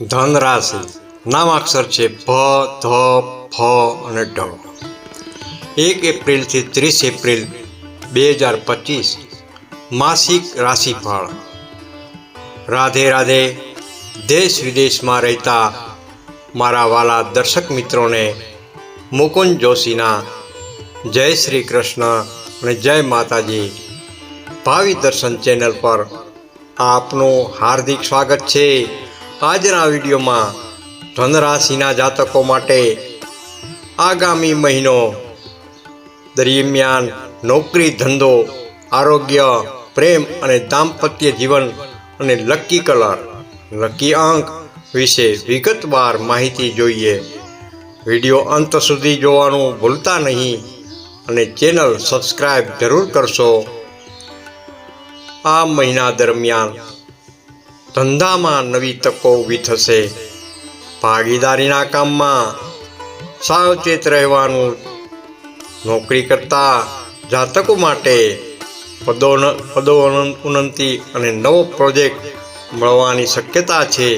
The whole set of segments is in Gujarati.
ધન રાશિ નામાક્ષર છે ભ ધ, ફ અને ઢ. એક એપ્રિલથી ત્રીસ એપ્રિલ બે હજાર પચીસ, માસિક રાશિફળ. રાધે રાધે, દેશ વિદેશમાં રહેતા મારા વાલા દર્શક મિત્રોને, મુકુંદ જોશીના જય શ્રી કૃષ્ણ અને જય માતાજી, ભાવિ દર્શન ચેનલ પર આપનું હાર્દિક સ્વાગત છે. આજના વિડીયોમાં ધનરાશિના જાતકો માટે આગામી મહિનો દરમિયાન નોકરી, ધંધો, આરોગ્ય, પ્રેમ અને દાંપત્ય જીવન અને લકી કલર, લકી અંક વિશે વિગતવાર માહિતી જોઈએ. વીડિયો અંત સુધી જોવાનું ભૂલતા નહીં અને ચેનલ સબસ્ક્રાઈબ જરૂર કરશો. આ મહિના દરમિયાન ધંધામાં નવી તકો ઊભી થશે. ભાગીદારીના કામમાં સાવચેત રહેવાનું નોકરી કરતા જાતકો માટે પદોન પદો ઉન્નતિ અને નવો પ્રોજેક્ટ મળવાની શક્યતા છે.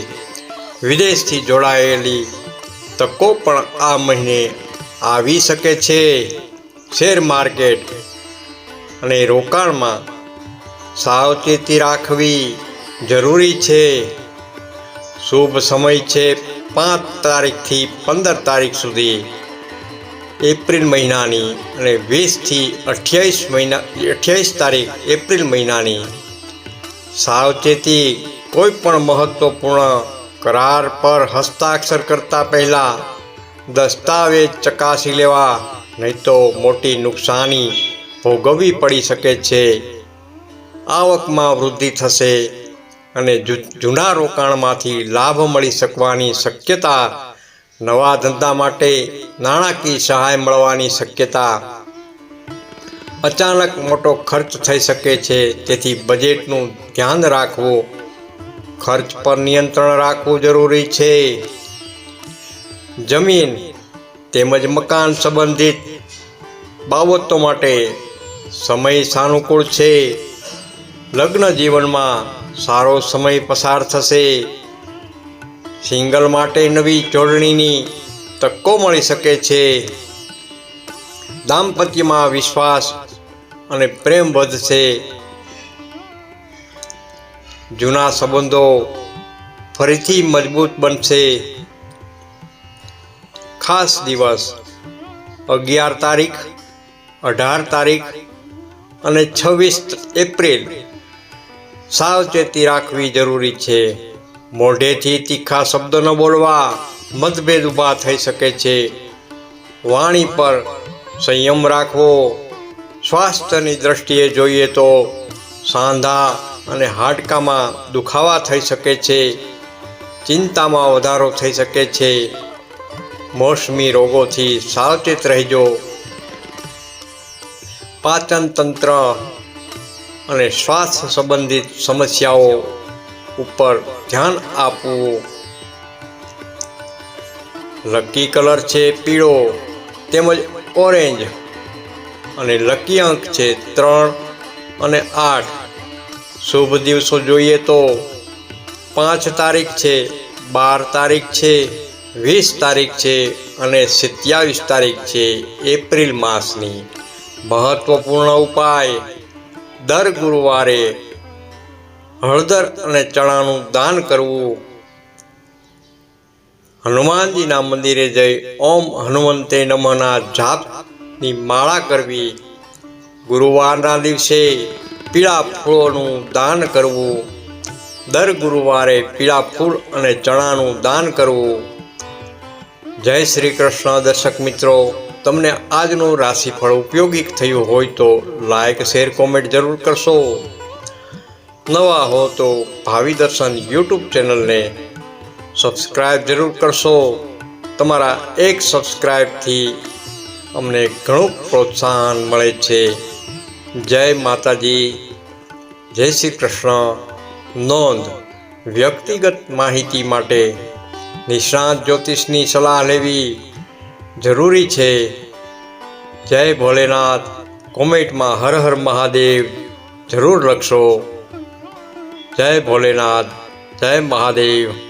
વિદેશથી જોડાયેલી તકો પણ આ મહિને આવી શકે છે. શેર માર્કેટ અને રોકાણમાં સાવચેતી રાખવી જરૂરી છે. શુભ સમય છે પાંચ તારીખથી પંદર તારીખ સુધી. એપ્રિલ મહિનાની અને વીસથી અઠ્યાવીસ મહિના, અઠ્યાવીસ તારીખ એપ્રિલ મહિનાની. સાવચેતી કોઈ પણ મહત્ત્વપૂર્ણ કરાર પર હસ્તાક્ષર કરતા પહેલાં દસ્તાવેજ ચકાસી લેવા, નહીં તો મોટી નુકસાની ભોગવવી પડી શકે છે. આવકમાં વૃદ્ધિ થશે. અને જૂના રોકાણમાંથી લાભ મળી શકવાની શક્યતા નવા ધંધા માટે નાણાકીય સહાય મળવાની શક્યતા અચાનક મોટો ખર્ચ થઈ શકે છે. તેથી બજેટનું ધ્યાન રાખવું, ખર્ચ પર નિયંત્રણ રાખવું જરૂરી છે. જમીન તેમજ મકાન સંબંધિત બાબતો માટે સમય સાનુકૂળ છે. લગ્ન જીવનમાં સારો સમય પસાર થશે. સિંગલ માટે નવી જોડણીની તકો મળી શકે છે. દાંપત્યમાં વિશ્વાસ અને પ્રેમ વધશે. જૂના સંબંધો ફરીથી મજબૂત બનશે. ખાસ દિવસ અગિયાર તારીખ, અઢાર તારીખ અને છવ્વીસ એપ્રિલ સાવચેતી રાખવી જરૂરી છે. મોઢેથી તીખા શબ્દો ન બોલવા મતભેદ ઊભા થઈ શકે છે. વાણી પર સંયમ રાખવો. સ્વાસ્થ્યની દ્રષ્ટિએ જોઈએ તો સાંધા અને હાડકામાં દુખાવા થઈ શકે છે. ચિંતામાં વધારો થઈ શકે છે. મોસમી રોગોથી સાવચેત રહેજો. પાચન તંત્ર અને શ્વાસ સંબંધિત સમસ્યાઓ ઉપર ધ્યાન આપવું. લકી કલર છે પીળો, તેમજ ઓરેન્જ અને લકી અંક છે ત્રણ અને આઠ. શુભ દિવસો જોઈએ તો પાંચ તારીખ છે, બાર તારીખ છે, વીસ તારીખ છે અને સત્યાવીસ તારીખ છે એપ્રિલ માસની. મહત્ત્વપૂર્ણ ઉપાય દર ગુરુવારે હળદર અને ચણાનું દાન કરવું. હનુમાનજીના મંદિરે જઈ ઓમ હનુમંતે નમઃના જાપની માળા કરવી. ગુરુવારના દિવસે પીળા ફૂલોનું દાન કરવું. દર ગુરુવારે પીળા ફૂલ અને ચણાનું દાન કરવું. જય શ્રી કૃષ્ણ, દર્શક મિત્રો. તમને આજનું રાશિફળ ઉપયોગી થયું હોય તો લાઇક શેર કોમેન્ટ જરૂર કરશો. નવા હો તો ભાવિ દર્શન યુટ્યુબ ચેનલને સબસ્ક્રાઈબ જરૂર કરશો. તમારા એક સબસ્ક્રાઈબથી અમને ઘણું પ્રોત્સાહન મળે છે. જય માતાજી. જય શ્રી કૃષ્ણ. નોંધ, વ્યક્તિગત માહિતી માટે નિષ્ણાત જ્યોતિષની સલાહ લેવી. જરૂરી છે. જય ભોલેનાથ. કોમેન્ટમાં હર હર મહાદેવ. જરૂર લખશો. જય ભોલેનાથ. જય મહાદેવ.